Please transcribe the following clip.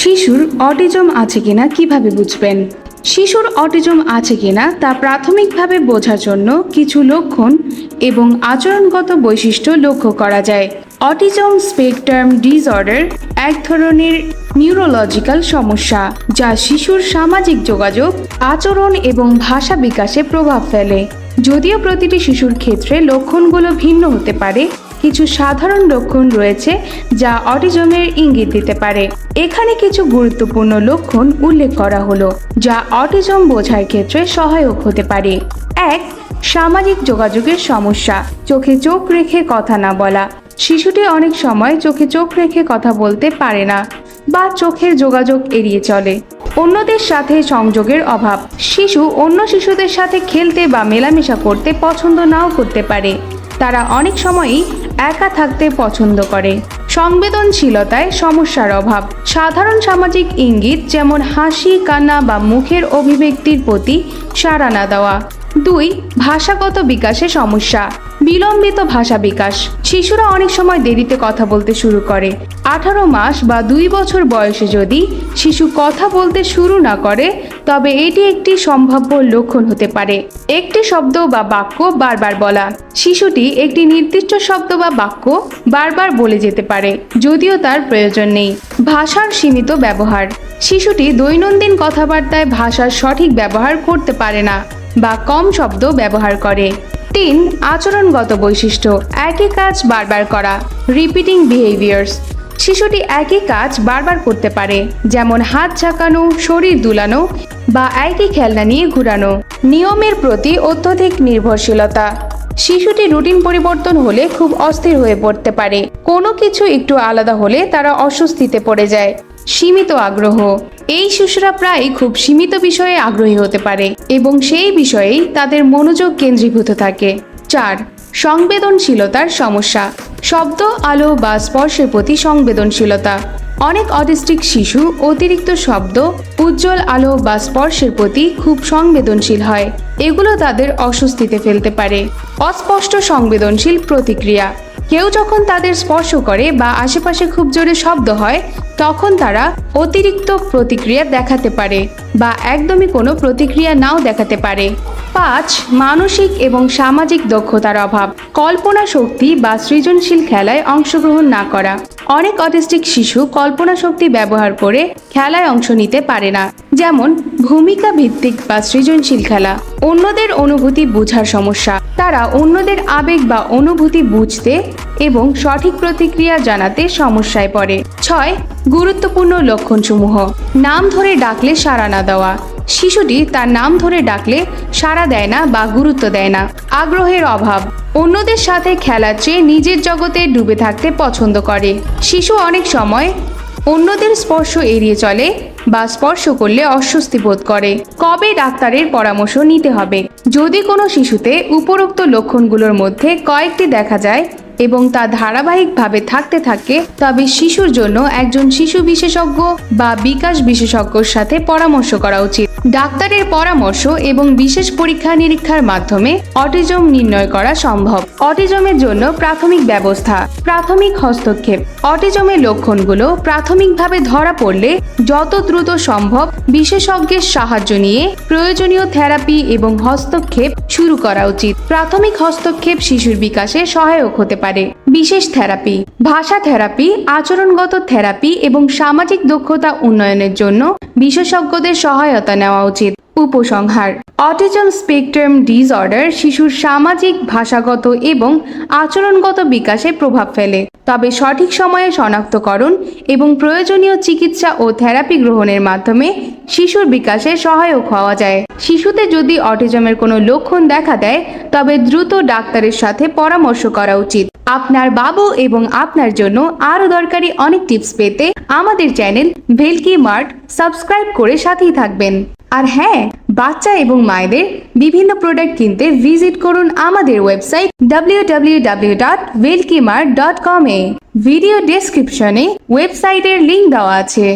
শিশুর অটিজম আছে কিনা কীভাবে বুঝবেন? শিশুর অটিজম আছে কিনা তা প্রাথমিকভাবে বোঝার জন্য কিছু লক্ষণ এবং আচরণগত বৈশিষ্ট্য লক্ষ্য করা যায়। অটিজম স্পেকট্রাম ডিসঅর্ডার এক ধরনের নিউরোলজিক্যাল সমস্যা যা শিশুর সামাজিক যোগাযোগ, আচরণ এবং ভাষা বিকাশে প্রভাব ফেলে। যদিও প্রতিটি শিশুর ক্ষেত্রে লক্ষণগুলো ভিন্ন হতে পারে কিছু সাধারণ লক্ষণ রয়েছে যা অটিজমের ইঙ্গিত দিতে পারে। এখানে কিছু গুরুত্বপূর্ণ লক্ষণ উল্লেখ করা হলো, যা অটিজম বোঝার ক্ষেত্রে সহায়ক হতে পারে। এক, সামাজিক যোগাযোগের সমস্যা, চোখে চোখ রেখে কথা না বলা। শিশুটি অনেক সময় চোখে চোখ রেখে কথা বলতে পারে না বা চোখের যোগাযোগ এড়িয়ে চলে। অন্যদের সাথে সংযোগের অভাব, শিশু অন্য শিশুদের সাথে খেলতে বা মেলামেশা করতে পছন্দ নাও করতে পারে। তারা অনেক সময়ই একা থাকতে পছন্দ করে। সংবেদনশীলতায় সমস্যার অভাব। সাধারণ সামাজিক ইঙ্গিত যেমন হাসি, কান্না বা মুখের অভিব্যক্তির প্রতি সাড়া না দেওয়া। দুই, ভাষাগত বিকাশে সমস্যা। বিলম্বিত ভাষা বিকাশ। শিশুরা অনেক সময় দেরিতে কথা বলতে শুরু করে। আঠারো মাস বা দুই বছর বয়সে যদি শিশু কথা বলতে শুরু না করে, তবে এটি একটি সম্ভাব্য লক্ষণ হতে পারে। একটি শব্দ বা বাক্য বারবার বলা। শিশুটি একটি নির্দিষ্ট শব্দ বা বাক্য বারবার বলে যেতে পারে, যদিও তার প্রয়োজন নেই। ভাষার সীমিত ব্যবহার। শিশুটি দৈনন্দিন কথাবার্তায় ভাষার সঠিক ব্যবহার করতে পারে না বা কম শব্দ ব্যবহার করে। তিন আচরণগত বৈশিষ্ট্য। একই কাজ বারবার করা। রিপিটিং বিহেভিয়ার্স শিশুটি একই কাজ বারবার করতে পারে, যেমন হাত ঝাঁকানো, শরীর দুলানো বা একই খেলনা নিয়ে ঘুরানো। নিয়মের প্রতি অত্যধিক নির্ভরশীলতা। শিশুটি রুটিন পরিবর্তন হলে খুব অস্থির হয়ে পড়তে পারে। কোনো কিছু একটু আলাদা হলে তারা অস্বস্তিতে পড়ে যায়। সীমিত আগ্রহ। এই শিশুরা প্রায় খুব সীমিত বিষয়ে আগ্রহী হতে পারে এবং সেই বিষয়েই তাদের মনোযোগ কেন্দ্রীভূত থাকে। চার, সংবেদনশীলতার সমস্যা। শব্দ, আলো বা স্পর্শের প্রতি সংবেদনশীলতা। অনেক অটিস্টিক শিশু অতিরিক্ত শব্দ, উজ্জ্বল আলো বা স্পর্শের প্রতি খুব সংবেদনশীল হয়। এগুলো তাদের অস্বস্তিতে ফেলতে পারে। অস্পষ্ট সংবেদনশীল প্রতিক্রিয়া। কেউ যখন তাদের স্পর্শ করে বা আশেপাশে খুব জোরে শব্দ হয়, তখন তারা অতিরিক্ত প্রতিক্রিয়া দেখাতে পারে বা একদমই কোনো প্রতিক্রিয়া নাও দেখাতে পারে। পাঁচ, মানসিক এবং সামাজিক দক্ষতার অভাব। কল্পনা শক্তি বা সৃজনশীল খেলায় অংশগ্রহণ না করা। অনেক অটিস্টিক শিশু কল্পনা শক্তি ব্যবহার করে খেলায় অংশ নিতে পারে না। যেমন ভূমিকা ভিত্তিক বা সৃজনশীল খেলা। অন্যদের অনুভূতি বোঝার সমস্যা। তারা অন্যদের আবেগ বা অনুভূতি বুঝতে এবং সঠিক প্রতিক্রিয়া জানাতে সমস্যায় পড়ে। ছয়, গুরুত্বপূর্ণ লক্ষণসমূহ। নাম ধরে ডাকলে সাড়া না দেওয়া। শিশুটি তার নাম ধরে ডাকলে সাড়া দেয় না বা গুরুত্ব দেয় না। আগ্রহের অভাব। অন্যদের সাথে খেলার চেয়ে নিজের জগতে ডুবে থাকতে পছন্দ করে। শিশু অনেক সময় অন্যদের স্পর্শ এড়িয়ে চলে বা স্পর্শ করলে অস্বস্তি বোধ করে। কবে ডাক্তারের পরামর্শ নিতে হবে? যদি কোনো শিশুতে উপরোক্ত লক্ষণগুলোর মধ্যে কয়েকটি দেখা যায় এবং তা ধারাবাহিকভাবে থাকতে থাকে, তবে শিশুর জন্য একজন শিশু বিশেষজ্ঞ বা বিকাশ বিশেষজ্ঞর সাথে পরামর্শ করা উচিত। ডাক্তারের পরামর্শ এবং বিশেষ পরীক্ষা নিরীক্ষার মাধ্যমে অটিজম নির্ণয় করা সম্ভব। অটিজমের জন্য প্রাথমিক ব্যবস্থা, প্রাথমিক হস্তক্ষেপ। অটিজমের লক্ষণগুলো প্রাথমিকভাবে ধরা পড়লে যত দ্রুত সম্ভব বিশেষজ্ঞের সাহায্য নিয়ে প্রয়োজনীয় থেরাপি এবং হস্তক্ষেপ শুরু করা উচিত। প্রাথমিক হস্তক্ষেপ শিশুর বিকাশে সহায়ক হতে পারে। বিশেষ থেরাপি, ভাষা থেরাপি, আচরণগত থেরাপি এবং সামাজিক দক্ষতা উন্নয়নের জন্য বিশেষজ্ঞদের সহায়তা নেওয়া উচিত। উপসংহার, অটিজম স্পেকট্রাম ডিসঅর্ডার শিশুর সামাজিক, ভাষাগত এবং আচরণগত বিকাশে প্রভাব ফেলে। তবে সঠিক সময়ে শনাক্তকরণ এবং প্রয়োজনীয় চিকিৎসা ও থেরাপি গ্রহণের মাধ্যমে শিশুর বিকাশে সহায়ক হওয়া যায়। শিশুতে যদি অটিজমের কোনো লক্ষণ দেখা দেয়, তবে দ্রুত ডাক্তারের সাথে পরামর্শ করা উচিত। আপনার বাবু এবং আপনার জন্য আরও দরকারি অনেক টিপস পেতে আমাদের চ্যানেল ভেলকি মার্ট সাবস্ক্রাইব করে সাথেই থাকবেন। আর হ্যাঁ বাচ্চা এবং মায়েদের বিভিন্ন প্রোডাক্ট কিনতে ভিজিট করুন আমাদের ওয়েবসাইট www.velkimart.com এ। ভিডিও ডেসক্রিপশনে ওয়েবসাইটের লিংক দেওয়া আছে।